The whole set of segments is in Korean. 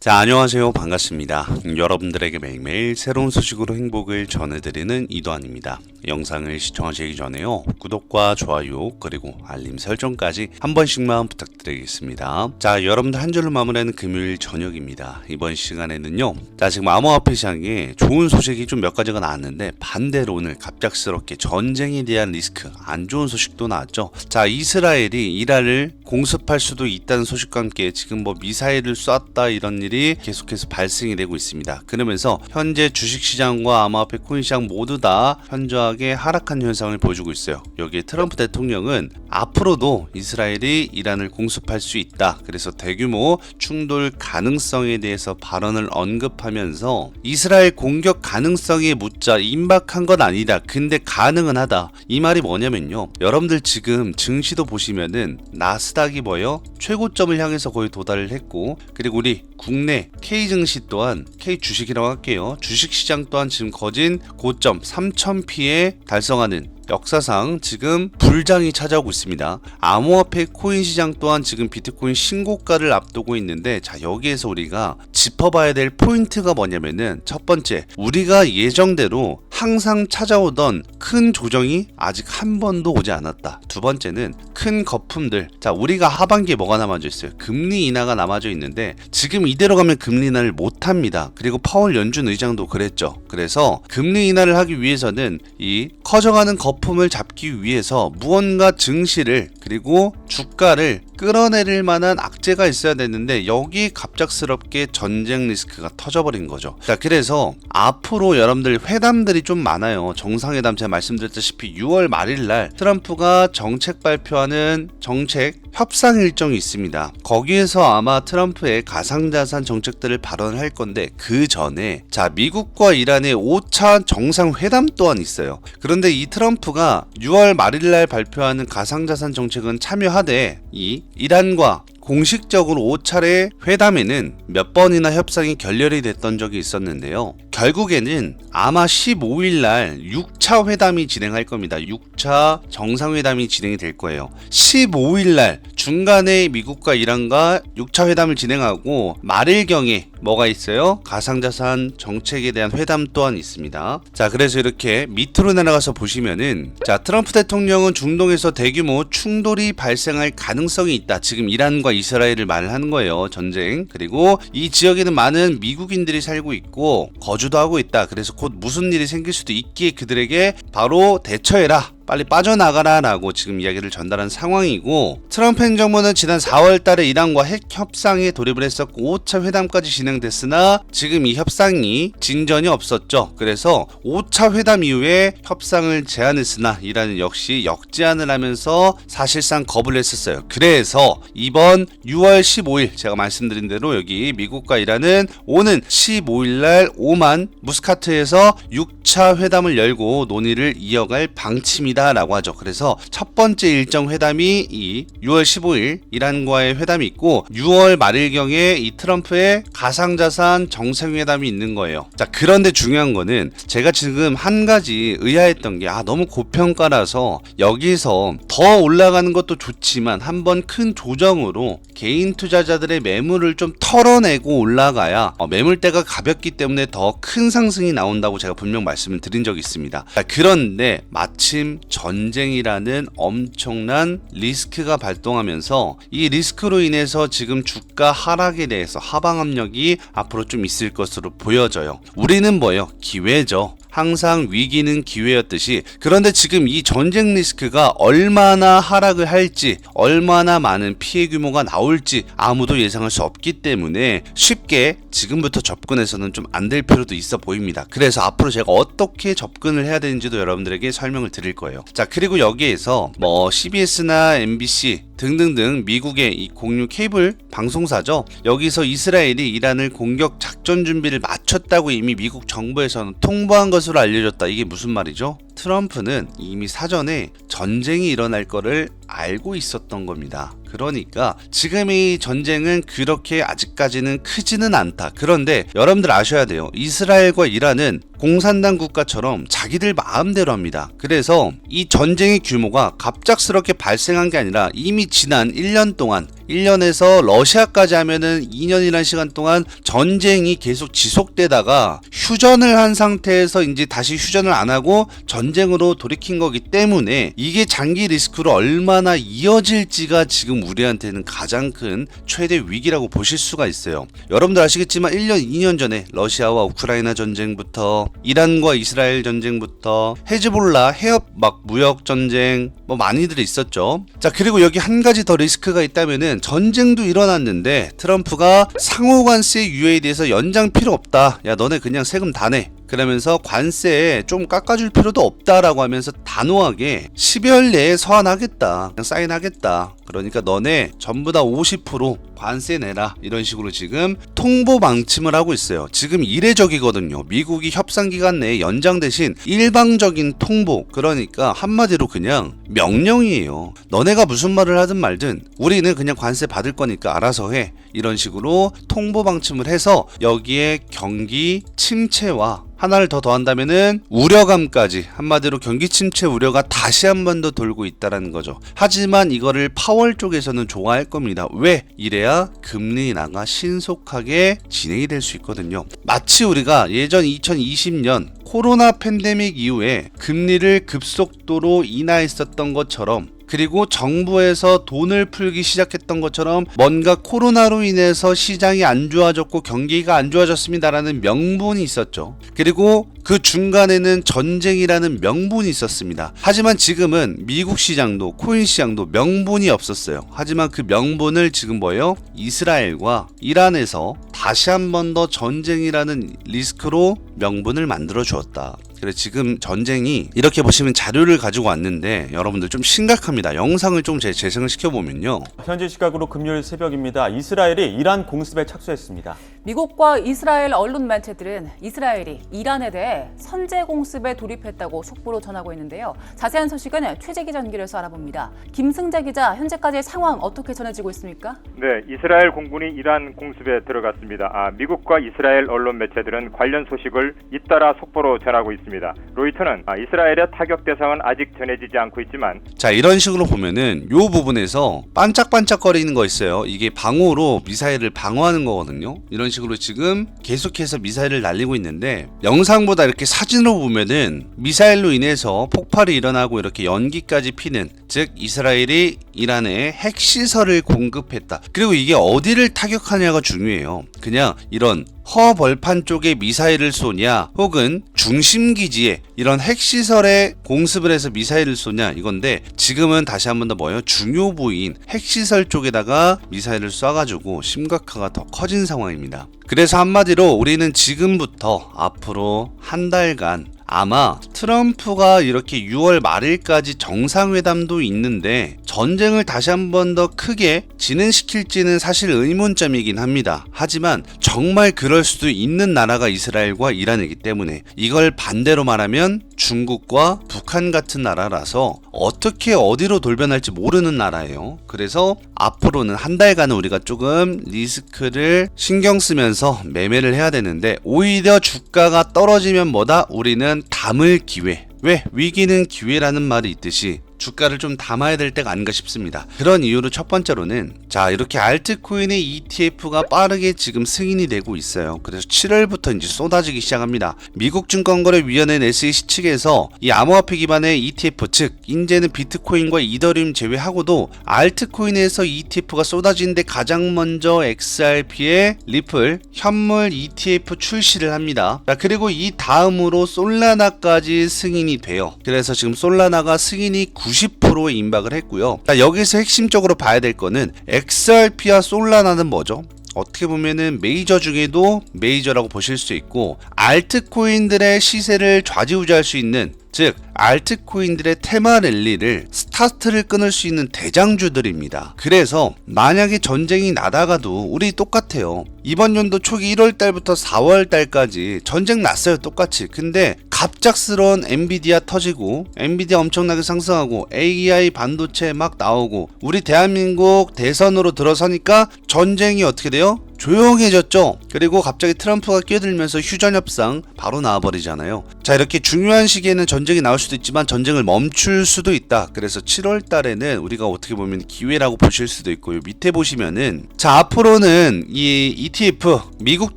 자, 안녕하세요. 반갑습니다. 여러분들에게 매일매일 새로운 소식으로 행복을 전해드리는 이도환입니다. 영상을 시청하시기 전에요. 구독과 좋아요, 그리고 알림 설정까지 한 번씩만 부탁드리겠습니다. 자, 여러분들 한 주를 마무리하는 금요일 저녁입니다. 이번 시간에는요. 자, 지금 암호화폐 시장에 좋은 소식이 좀 몇 가지가 나왔는데 반대로 오늘 갑작스럽게 전쟁에 대한 리스크, 안 좋은 소식도 나왔죠. 자, 이스라엘이 이란을 공습할 수도 있다는 소식과 함께 지금 뭐 미사일을 쐈다 이런 일이 계속해서 발생이 되고 있습니다. 그러면서 현재 주식시장과 암호화폐 코인시장 모두 다 현저하게 하락한 현상을 보여주고 있어요. 여기에 트럼프 대통령은 앞으로도 이스라엘이 이란을 공습할 수 있다. 그래서 대규모 충돌 가능성에 대해서 발언을 언급하면서 이스라엘 공격 가능성에 묻자 임박한 건 아니다. 근데 가능은 하다. 이 말이 뭐냐면요. 여러분들 지금 증시도 보시면은 나스 닥이 뭐요? 최고점을 향해서 거의 도달을 했고 그리고 우리 국내 K 증시 또한 K 주식이라고 할게요. 주식 시장 또한 지금 거진 고점 3000피에 달성하는 역사상 지금 불장이 찾아오고 있습니다. 암호화폐 코인 시장 또한 지금 비트코인 신고가를 앞두고 있는데 자 여기에서 우리가 짚어봐야 될 포인트가 뭐냐면은 첫 번째 우리가 예정대로 항상 찾아오던 큰 조정이 아직 한 번도 오지 않았다. 두 번째는 큰 거품들. 자 우리가 하반기에 뭐가 남아져 있어요? 금리 인하가 남아져 있는데 지금 이대로 가면 금리 인하를 못 합니다. 그리고 파월 연준 의장도 그랬죠. 그래서 금리 인하를 하기 위해서는 이 커져가는 거품 을 잡기 위해서 무언가 증시를 그리고 주가를 끌어내릴 만한 악재가 있어야 되는데 여기 갑작스럽게 전쟁 리스크가 터져버린 거죠. 자 그래서 앞으로 여러분들 회담들이 좀 많아요. 정상회담 제가 말씀드렸다시피 6월 말일 날 트럼프가 정책 발표하는 정책 협상 일정이 있습니다. 거기에서 아마 트럼프의 가상자산 정책들을 발언할 건데 그 전에 자 미국과 이란의 5차 정상회담 또한 있어요. 그런데 이 트럼프가 6월 말일날 발표하는 가상자산 정책은 참여하되 이 이란과 공식적으로 5차례 회담에는 몇 번이나 협상이 결렬이 됐던 적이 있었는데요. 결국에는 아마 15일 날 6차 회담이 진행할 겁니다. 6차 정상회담이 진행이 될 거예요. 15일 날 중간에 미국과 이란과 6차 회담을 진행하고 말일경에 뭐가 있어요? 가상자산 정책에 대한 회담 또한 있습니다. 자, 그래서 이렇게 밑으로 내려가서 보시면은 자, 트럼프 대통령은 중동에서 대규모 충돌이 발생할 가능성이 있다. 지금 이란과 이스라엘을 말을 하는 거예요. 전쟁. 그리고 이 지역에는 많은 미국인들이 살고 있고 거주도 하고 있다. 그래서 곧 무슨 일이 생길 수도 있기에 그들에게 바로 대처해라. 빨리 빠져나가라라고 지금 이야기를 전달한 상황이고 트럼프 행정부는 지난 4월 달에 이란과 핵 협상에 돌입을 했었고 5차 회담까지 진행됐으나 지금 이 협상이 진전이 없었죠. 그래서 5차 회담 이후에 협상을 제안했으나 이란은 역시 역제안을 하면서 사실상 거부를 했었어요. 그래서 이번 6월 15일 제가 말씀드린 대로 여기 미국과 이란은 오는 15일 날 오만 무스카트에서 6차 회담을 열고 논의를 이어갈 방침이다. 라고 하죠. 그래서 첫 번째 일정 회담이 이 6월 15일 이란과의 회담이 있고 6월 말일경에 이 트럼프의 가상자산 정상회담이 있는 거예요. 자, 그런데 중요한 거는 제가 지금 한 가지 의아했던 게 아, 너무 고평가라서 여기서 더 올라가는 것도 좋지만 한번 큰 조정으로 개인 투자자들의 매물을 좀 털어내고 올라가야 어, 매물대가 가볍기 때문에 더 큰 상승이 나온다고 제가 분명 말씀을 드린 적이 있습니다. 자, 그런데 마침 전쟁이라는 엄청난 리스크가 발동하면서 이 리스크로 인해서 지금 주가 하락에 대해서 하방 압력이 앞으로 좀 있을 것으로 보여져요. 우리는 뭐요? 기회죠. 항상 위기는 기회였듯이 그런데 지금 이 전쟁 리스크가 얼마나 하락을 할지 얼마나 많은 피해 규모가 나올지 아무도 예상할 수 없기 때문에 쉽게 지금부터 접근해서는 좀 안 될 필요도 있어 보입니다. 그래서 앞으로 제가 어떻게 접근을 해야 되는지도 여러분들에게 설명을 드릴 거예요. 자 그리고 여기에서 뭐 CBS나 MBC 등등등 미국의 이 공유 케이블 방송사죠. 여기서 이스라엘이 이란을 공격 작전 준비를 마쳤다고 이미 미국 정부에서는 통보한 것으로 알려졌다. 이게 무슨 말이죠? 트럼프는 이미 사전에 전쟁이 일어날 거를 알고 있었던 겁니다. 그러니까 지금 이 전쟁은 그렇게 아직까지는 크지는 않다. 그런데 여러분들 아셔야 돼요. 이스라엘과 이란은 공산당 국가처럼 자기들 마음대로 합니다. 그래서 이 전쟁의 규모가 갑작스럽게 발생한 게 아니라 이미 지난 1년 동안 1년에서 러시아까지 하면은 2년이라는 시간 동안 전쟁이 계속 지속되다가 휴전을 한 상태에서 이제 다시 휴전을 안 하고 전쟁으로 돌이킨 거기 때문에 이게 장기 리스크로 얼마나 이어질지가 지금 우리한테는 가장 큰 최대 위기라고 보실 수가 있어요. 여러분들 아시겠지만 1년, 2년 전에 러시아와 우크라이나 전쟁부터 이란과 이스라엘 전쟁부터 헤즈볼라 해협 막 무역 전쟁 뭐 많이들 있었죠. 자, 그리고 여기 한 가지 더 리스크가 있다면은 전쟁도 일어났는데 트럼프가 상호 관세 유예에 대해서 연장 필요 없다. 야, 너네 그냥 세금 다 내. 그러면서 관세에 좀 깎아줄 필요도 없다라고 하면서 단호하게 10여일 내에 서한하겠다. 그냥 사인하겠다. 그러니까 너네 전부 다 50% 관세 내라. 이런 식으로 지금 통보 방침을 하고 있어요. 지금 이례적이거든요. 미국이 협상 기간 내에 연장 대신 일방적인 통보. 그러니까 한마디로 그냥 명령이에요. 너네가 무슨 말을 하든 말든 우리는 그냥 관세 받을 거니까 알아서 해. 이런 식으로 통보 방침을 해서 여기에 경기 침체와 하나를 더 더한다면은 우려감까지 한마디로 경기 침체 우려가 다시 한 번 더 돌고 있다라는 거죠. 하지만 이거를 파월 쪽에서는 좋아할 겁니다. 왜? 이래야 금리 인하가 신속하게 진행이 될 수 있거든요. 마치 우리가 예전 2020년 코로나 팬데믹 이후에 금리를 급속도로 인하했었던 것처럼 그리고 정부에서 돈을 풀기 시작했던 것처럼 뭔가 코로나로 인해서 시장이 안 좋아졌고 경기가 안 좋아졌습니다라는 명분이 있었죠. 그리고 그 중간에는 전쟁이라는 명분이 있었습니다. 하지만 지금은 미국 시장도 코인 시장도 명분이 없었어요. 하지만 그 명분을 지금 뭐예요? 이스라엘과 이란에서 다시 한 번 더 전쟁이라는 리스크로 명분을 만들어 주었다. 그래 지금 전쟁이 이렇게 보시면 자료를 가지고 왔는데 여러분들 좀 심각합니다. 영상을 좀 재, 재생을 시켜 보면요. 현지 시각으로 금요일 새벽입니다. 이스라엘이 이란 공습에 착수했습니다. 미국과 이스라엘 언론 매체들은 이스라엘이 이란에 대해 선제 공습에 돌입했다고 속보로 전하고 있는데요. 자세한 소식은 최재기 전기에서 알아봅니다. 김승재 기자, 현재까지 상황 어떻게 전해지고 있습니까? 네, 이스라엘 공군이 이란 공습에 들어갔습니다. 아, 미국과 이스라엘 언론 매체들은 관련 소식을 잇따라 속보로 전하고 있습니다. 로이터는 아, 이스라엘의 타격 대상은 아직 전해지지 않고 있지만 자 이런 식으로 보면은 요 부분에서 반짝반짝거리는 거 있어요. 이게 방어로 미사일을 방어하는 거거든요. 이런 식으로 지금 계속해서 미사일을 날리고 있는데 영상보다 이렇게 사진으로 보면은 미사일로 인해서 폭발이 일어나고 이렇게 연기까지 피는 즉 이스라엘이 이란에 핵시설을 공급했다. 그리고 이게 어디를 타격하냐가 중요해요. 그냥 이런 허벌판 쪽에 미사일을 쏘냐 혹은 중심 기지에 이런 핵시설에 공습을 해서 미사일을 쏘냐 이건데 지금은 다시 한 번 더 뭐예요 중요 부위인 핵시설 쪽에다가 미사일을 쏴가지고 심각화가 더 커진 상황입니다 그래서 한마디로 우리는 지금부터 앞으로 한 달간 아마 트럼프가 이렇게 6월 말일까지 정상회담도 있는데 전쟁을 다시 한 번 더 크게 진행시킬지는 사실 의문점이긴 합니다. 하지만 정말 그럴 수도 있는 나라가 이스라엘과 이란이기 때문에 이걸 반대로 말하면 중국과 북한 같은 나라라서 어떻게 어디로 돌변할지 모르는 나라예요. 그래서 앞으로는 한 달간은 우리가 조금 리스크를 신경 쓰면서 매매를 해야 되는데 오히려 주가가 떨어지면 뭐다? 우리는 담을 기회. 왜? 위기는 기회라는 말이 있듯이 주가를 좀 담아야 될 때가 아닌가 싶습니다. 그런 이유로 첫 번째로는 자 이렇게 알트코인의 ETF가 빠르게 지금 승인이 되고 있어요. 그래서 7월부터 이제 쏟아지기 시작합니다. 미국 증권거래위원회 SEC 측에서 이 암호화폐 기반의 ETF 즉 이제는 비트코인과 이더리움 제외하고도 알트코인에서 ETF가 쏟아지는데 가장 먼저 XRP의 리플 현물 ETF 출시를 합니다. 자 그리고 이 다음으로 솔라나까지 승인이 돼요. 그래서 지금 솔라나가 승인이 90%에 임박을 했고요. 자, 여기서 핵심적으로 봐야 될 거는 XRP와 솔라나는 뭐죠? 어떻게 보면은 메이저 중에도 메이저라고 보실 수 있고 알트코인들의 시세를 좌지우지할 수 있는 즉 알트코인들의 테마 랠리를 스타트를 끊을 수 있는 대장주들입니다. 그래서 만약에 전쟁이 나다가도 우리 똑같아요. 이번 연도 초기 1월 달부터 4월 달까지 전쟁 났어요. 똑같이. 근데 갑작스러운 엔비디아 터지고 엔비디아 엄청나게 상승하고 AI 반도체 막 나오고 우리 대한민국 대선으로 들어서니까 전쟁이 어떻게 돼요? 조용해졌죠. 그리고 갑자기 트럼프가 끼어들면서 휴전 협상 바로 나와버리잖아요. 자 이렇게 중요한 시기에는 전쟁이 나올 수도 있지만 전쟁을 멈출 수도 있다. 그래서 7월 달에는 우리가 어떻게 보면 기회라고 보실 수도 있고 요. 밑에 보시면은 자 앞으로는 이 ETF 미국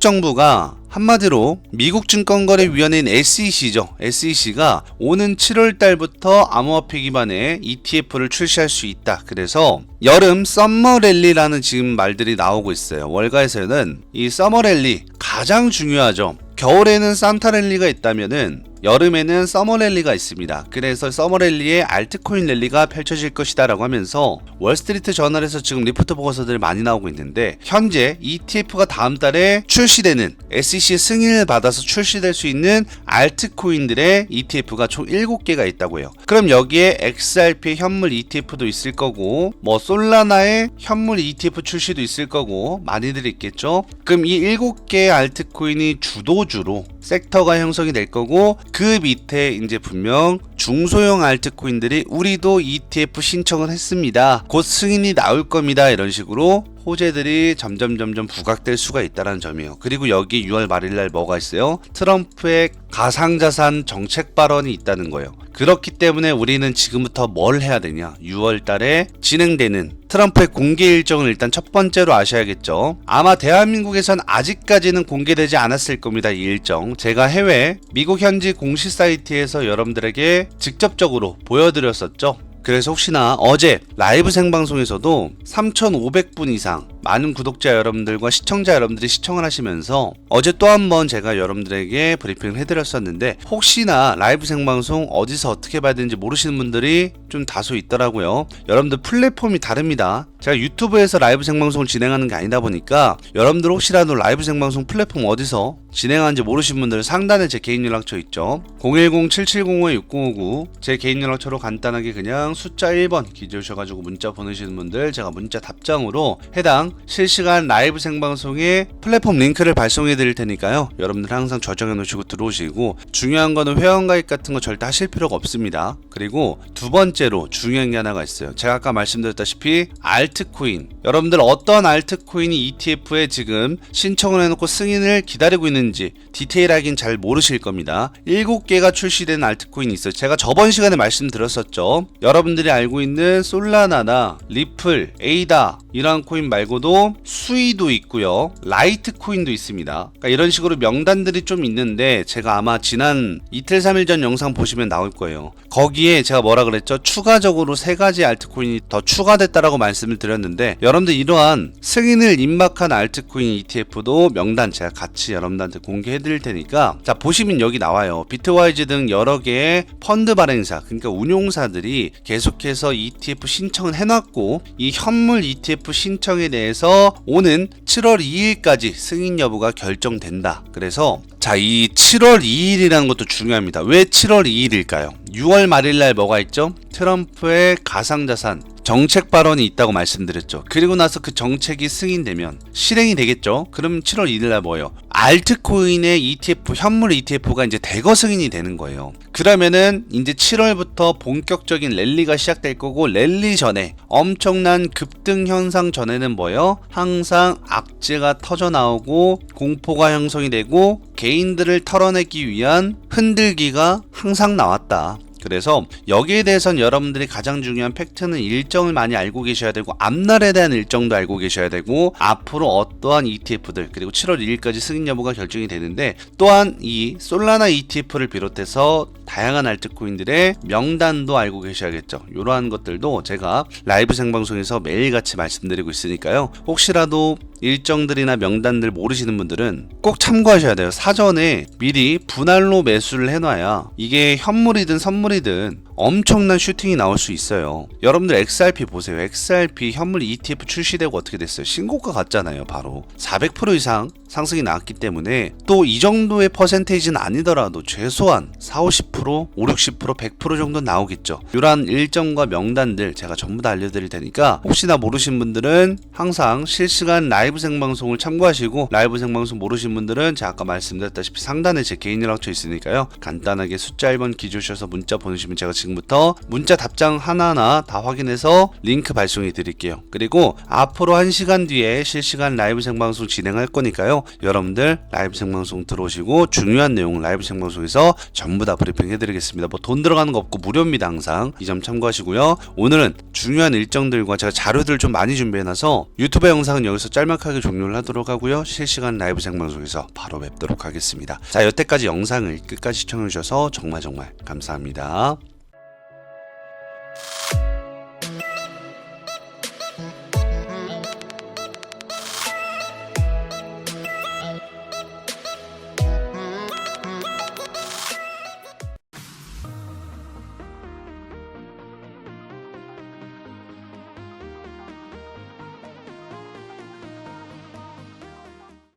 정부가 한마디로 미국 증권거래위원회인 SEC죠. SEC가 오는 7월 달부터 암호화폐 기반의 ETF를 출시할 수 있다. 그래서 여름 썸머 랠리라는 지금 말들이 나오고 있어요. 월가에서는 이 서머 랠리 가장 중요하죠. 겨울에는 산타 랠리가 있다면은 여름에는 서머 랠리가 있습니다. 그래서 서머 랠리에 알트코인 랠리가 펼쳐질 것이다 라고 하면서 월스트리트 저널에서 지금 리포트 보고서들이 많이 나오고 있는데 현재 ETF가 다음 달에 출시되는 SEC 승인을 받아서 출시될 수 있는 알트코인들의 ETF가 총 7개가 있다고요. 그럼 여기에 XRP 현물 ETF도 있을 거고 뭐 솔라나의 현물 ETF 출시도 있을 거고 많이들 있겠죠. 그럼 이 7개의 알트코인이 주도 주로 섹터가 형성이 될 거고 그 밑에 이제 분명 중소형 알트코인들이 우리도 ETF 신청을 했습니다. 곧 승인이 나올 겁니다. 이런 식으로 호재들이 점점 점점 부각될 수가 있다는 점이에요. 그리고 여기 6월 말일 날 뭐가 있어요? 트럼프의 가상자산 정책 발언이 있다는 거예요. 그렇기 때문에 우리는 지금부터 뭘 해야 되냐? 6월 달에 진행되는 트럼프의 공개 일정을 일단 첫 번째로 아셔야겠죠. 아마 대한민국에선 아직까지는 공개되지 않았을 겁니다. 이 일정. 제가 해외 미국 현지 공식 사이트에서 여러분들에게 직접적으로 보여드렸었죠. 그래서 혹시나 어제 라이브 생방송에서도 3,500분 이상 많은 구독자 여러분들과 시청자 여러분들이 시청을 하시면서 어제 또 한 번 제가 여러분들에게 브리핑을 해드렸었는데 혹시나 라이브 생방송 어디서 어떻게 봐야 되는지 모르시는 분들이 좀 다소 있더라고요. 여러분들 플랫폼이 다릅니다. 제가 유튜브에서 라이브 생방송을 진행하는 게 아니다 보니까 여러분들 혹시라도 라이브 생방송 플랫폼 어디서 진행하는지 모르시는 분들 상단에 제 개인 연락처 있죠. 010-7705-6059 제 개인 연락처로 간단하게 그냥 숫자 1번 기재주셔가지고 문자 보내시는 분들 제가 문자 답장으로 해당 실시간 라이브 생방송에 플랫폼 링크를 발송해 드릴 테니까요. 여러분들 항상 저장해 놓으시고 들어오시고 중요한 거는 회원가입 같은 거 절대 하실 필요가 없습니다. 그리고 두 번째로 중요한 게 하나가 있어요. 제가 아까 말씀드렸다시피 알트코인 여러분들 어떤 알트코인이 ETF에 지금 신청을 해놓고 승인을 기다리고 있는 지 디테일하긴 잘 모르실 겁니다. 7개가 출시된 알트코인이 있어요. 제가 저번 시간에 말씀드렸었죠. 여러분들이 알고 있는 솔라나나 리플, 에이다 이러한 코인 말고도 수이도 있고요. 라이트 코인도 있습니다. 그러니까 이런 식으로 명단들이 좀 있는데 제가 아마 지난 이틀 3일 전 영상 보시면 나올 거예요. 거기에 제가 뭐라 그랬죠? 추가적으로 세 가지 알트코인이 더 추가됐다라고 말씀을 드렸는데 여러분들 이러한 승인을 입막한 알트코인 ETF도 명단 제가 같이 여러분들한테 공개해 드릴 테니까 자 보시면 여기 나와요. 비트와이즈 등 여러 개의 펀드 발행사 그러니까 운용사들이 계속해서 ETF 신청을 해놨고 이 현물 ETF 신청에 대해서 오는 7월 2일까지 승인 여부가 결정된다. 그래서 자, 이 7월 2일이라는 것도 중요합니다. 왜 7월 2일일까요? 6월 말일 날 뭐가 있죠? 트럼프의 가상자산 정책 발언이 있다고 말씀드렸죠. 그리고 나서 그 정책이 승인되면 실행이 되겠죠. 그럼 7월 1일 날 뭐예요? 알트코인의 ETF, 현물 ETF가 이제 대거 승인이 되는 거예요. 그러면은 이제 7월부터 본격적인 랠리가 시작될 거고 랠리 전에 엄청난 급등 현상 전에는 뭐예요? 항상 악재가 터져 나오고 공포가 형성이 되고 개인들을 털어내기 위한 흔들기가 항상 나왔다. 그래서 여기에 대해선 여러분들이 가장 중요한 팩트는 일정을 많이 알고 계셔야 되고 앞날에 대한 일정도 알고 계셔야 되고 앞으로 어떠한 ETF들 그리고 7월 2일까지 승인 여부가 결정이 되는데 또한 이 솔라나 ETF를 비롯해서 다양한 알트코인들의 명단도 알고 계셔야겠죠. 이러한 것들도 제가 라이브 생방송에서 매일같이 말씀드리고 있으니까요. 혹시라도 일정들이나 명단들 모르시는 분들은 꼭 참고하셔야 돼요. 사전에 미리 분할로 매수를 해놔야 이게 현물이든 선물이든 아무리든 엄청난 슈팅이 나올 수 있어요. 여러분들 XRP 보세요. XRP 현물 ETF 출시되고 어떻게 됐어요? 신고가 갔잖아요, 바로. 400% 이상 상승이 나왔기 때문에 또 이 정도의 퍼센테이지는 아니더라도 최소한 4, 50%, 5, 60%, 100% 정도 나오겠죠. 이러한 일정과 명단들 제가 전부 다 알려드릴 테니까 혹시나 모르신 분들은 항상 실시간 라이브 생방송을 참고하시고 라이브 생방송 모르신 분들은 제가 아까 말씀드렸다시피 상단에 제 개인 연락처 있으니까요. 간단하게 숫자 1번 기주셔서 문자 보내시면 제가 지금부터 문자 답장 하나하나 다 확인해서 링크 발송해 드릴게요. 그리고 앞으로 1시간 뒤에 실시간 라이브 생방송 진행할 거니까요. 여러분들 라이브 생방송 들어오시고 중요한 내용 라이브 생방송에서 전부 다 브리핑 해 드리겠습니다. 뭐 돈 들어가는 거 없고 무료입니다 항상 이 점 참고하시고요. 오늘은 중요한 일정들과 제가 자료들 좀 많이 준비해 놔서 유튜브 영상은 여기서 짤막하게 종료를 하도록 하고요. 실시간 라이브 생방송에서 바로 뵙도록 하겠습니다. 자 여태까지 영상을 끝까지 시청해 주셔서 정말 정말 감사합니다.